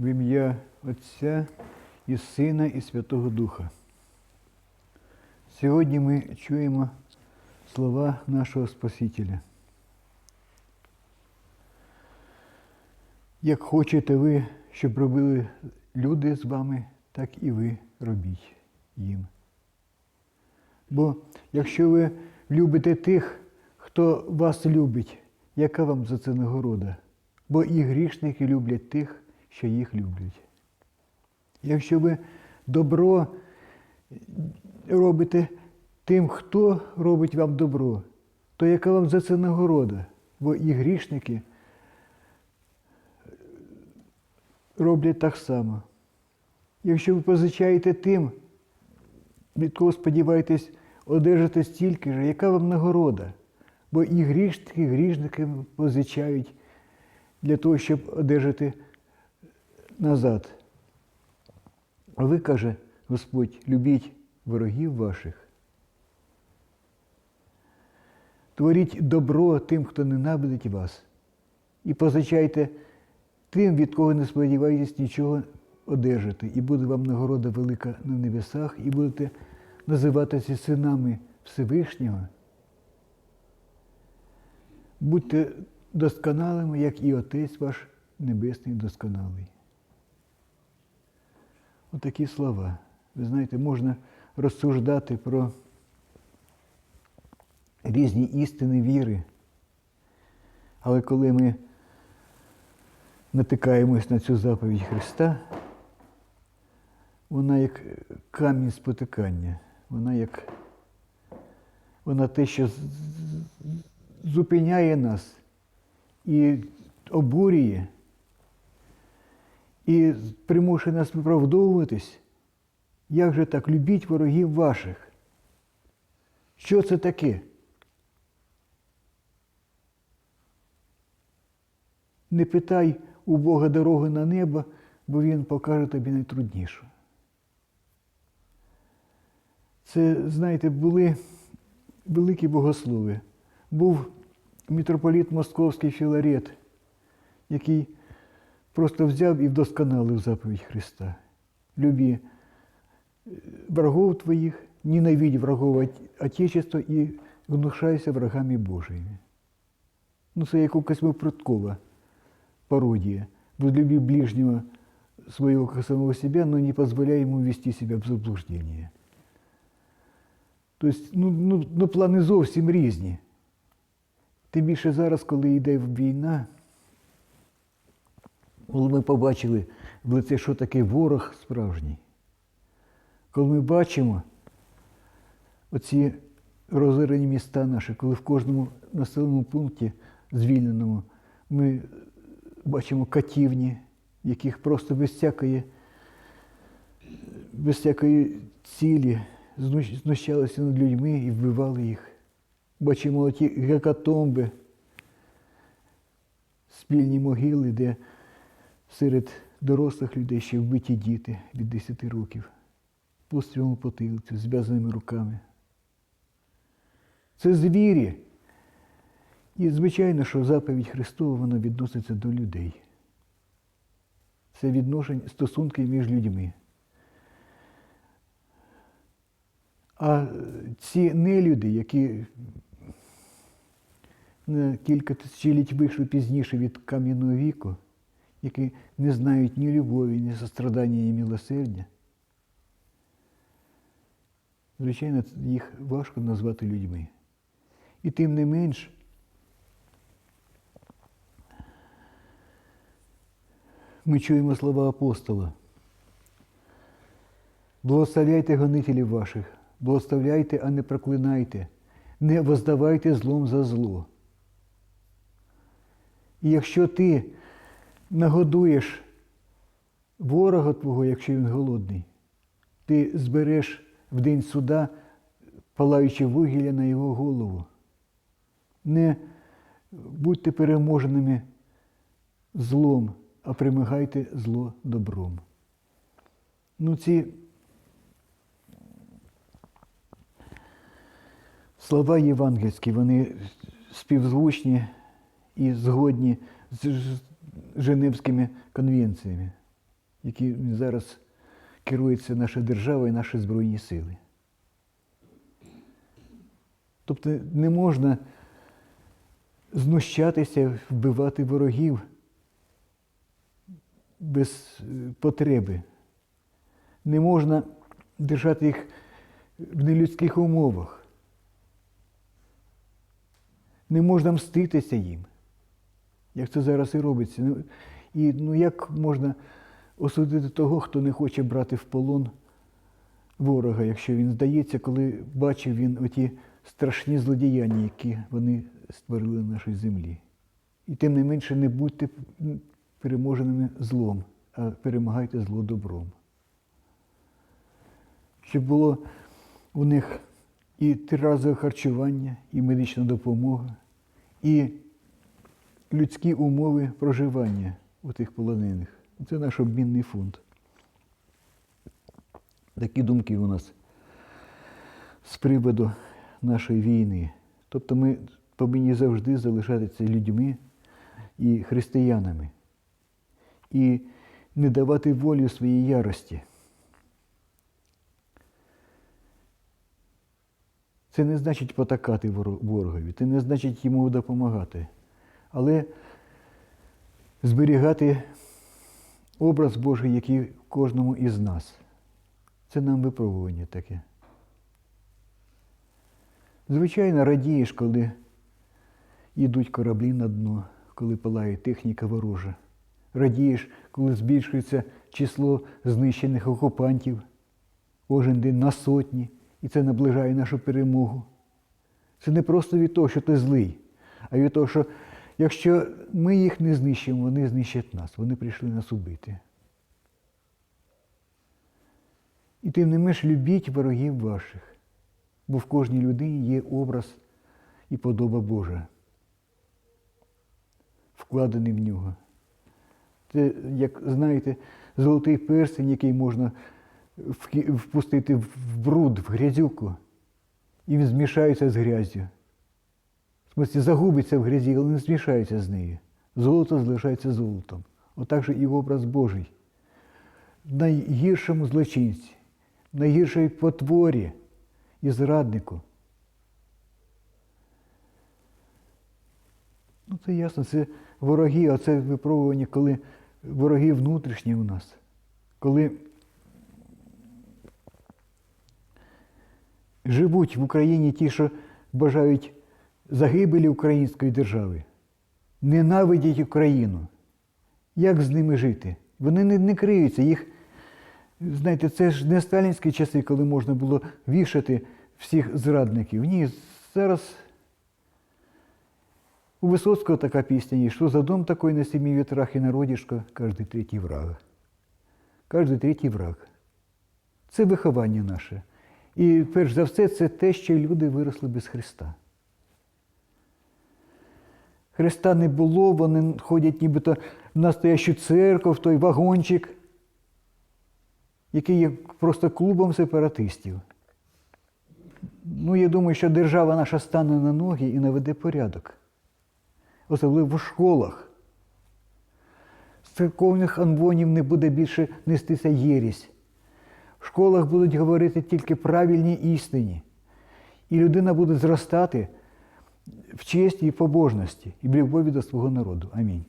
В ім'я Отця і Сина і Святого Духа. Сьогодні ми чуємо слова нашого Спасителя. Як хочете ви, щоб робили люди з вами, так і ви робіть їм. Бо якщо ви любите тих, хто вас любить, яка вам за це нагорода? Бо і грішники люблять тих, що їх люблять. Якщо ви добро робите тим, хто робить вам добро, то яка вам за це нагорода? Бо і грішники роблять так само. Якщо ви позичаєте тим, від кого сподіваєтесь одержати стільки ж, яка вам нагорода? Бо і грішники грішники позичають для того, щоб одержати назад. А ви, каже Господь, любіть ворогів ваших. Творіть добро тим, хто ненавидить вас, і позичайте тим, від кого не сподіваєтесь нічого одержати, і буде вам нагорода велика на небесах, і будете називатися синами Всевишнього. Будьте досконалими, як і Отець ваш Небесний досконалий. Отакі слова. Ви знаєте, можна розсуждати про різні істини віри. Але коли ми натикаємось на цю заповідь Христа, вона як камінь спотикання, вона як вона те, що зупиняє нас і обурює, і примушує нас виправдовуватись. Як же так любіть ворогів ваших? Що це таке? Не питай у Бога дороги на небо, бо Він покаже тобі найтруднішу. Це, знаєте, були великі богослови. Був митрополіт Московський Філарет, який просто взяв і вдосконалив заповідь Христа. Любі е, врагов твоїх, ненавидь врагов Отечества і гнушайся врагами Божими. Ну, це як у Космопруткова пародия. Возлюби ближнего своего как самого себя, но не позволяй ему вести себя в заблуждение. Тобто, ну, ну, ну плани зовсім різні. Тим більше зараз, коли йде війна, коли ми побачили в лице, що таке ворог справжній, коли ми бачимо оці розорені міста наші, коли в кожному населеному пункті звільненому ми бачимо катівні, яких просто без всякої, без всякої цілі знущалися над людьми і вбивали їх. Бачимо ті гекатомби, спільні могили, де серед дорослих людей ще вбиті діти від 10 років, пострілом потилицю, зв'язаними руками. Це звірі. І звичайно, що заповідь Христова вона відноситься до людей. Це відношення, стосунки між людьми. А ці нелюди, які на кілька тисячоліть вийшли пізніше від кам'яного віку, які не знають ні любові, ні сострадання, ні милосердя, звичайно, їх важко назвати людьми. І тим не менш, ми чуємо слова апостола. Благословляйте гонителів ваших, благословляйте, а не проклинайте, не воздавайте злом за зло. І якщо ти нагодуєш ворога твого, якщо він голодний, ти збереш в день суда палаюче вугілля на його голову. Не будьте переможеними злом, а примагайте зло добром. Ну, ці слова євангельські, вони співзвучні і згодні з Женевськими конвенціями. яким зараз керується наша держава і наші Збройні сили. Тобто не можна знущатися, вбивати ворогів без е, потреби. Не можна держати їх в нелюдських умовах. Не можна мститися їм, як це зараз і робиться. Ну, І ну, як можна осудити того, хто не хоче брати в полон ворога, якщо він здається, коли бачив він оті страшні злодіяння, які вони створили на нашій землі. І тим не менше не будьте переможеними злом, а перемагайте зло добром. Щоб було у них і триразове харчування, і медична допомога, і людські умови проживання у тих полонених. Це наш обмінний фонд. Такі думки у нас з приводу нашої війни. Тобто ми повинні завжди залишатися людьми і християнами і не давати волі своїй ярості. Це не значить потакати ворогові, це не значить йому допомагати, але зберігати образ Божий, який в кожному із нас. Це нам випробування таке. Звичайно, радієш, коли йдуть кораблі на дно, коли палає техніка ворожа. Радієш, коли збільшується число знищених окупантів кожен день на сотні, і це наближає нашу перемогу. Це не просто від того, що ти злий, а від того, що якщо ми їх не знищимо, вони знищать нас. Вони прийшли нас убити. І тим не менш любіть ворогів ваших, бо в кожній людині є образ і подоба Божа, вкладений в нього. Це, як знаєте, золотий перстень, який можна впустити в бруд, в грязюку, і він змішається з грязю. В смысле, загубиться в грязі, але не змішається з нею. Золото залишається золотом. Отак же і образ Божий. В найгіршому злочинці, найгіршій потворі і зраднику. Ну, це ясно, це вороги, а це випробування, коли вороги внутрішні у нас, коли живуть в Україні ті, що бажають загибелі української держави, ненавидять Україну. Як з ними жити? Вони не, не криються. Їх, знаєте, це ж не сталінські часи, коли можна було вішати всіх зрадників. Ні, зараз у Висоцького така пісня є, що за дом такой на семи ветрах і народішко, кожний третій враг. Кожний третій враг. Це виховання наше. І перш за все, це те, що люди виросли без Христа. Христа не було, вони ходять нібито в настоящу церкву, в той вагончик, який є просто клубом сепаратистів. Ну, я думаю, що держава наша стане на ноги і наведе порядок. Особливо в школах. З церковних амвонів не буде більше нестися єрість. В школах будуть говорити тільки правильні істині. І людина буде зростати в честь і побожності і в любові до свого народу. Амінь.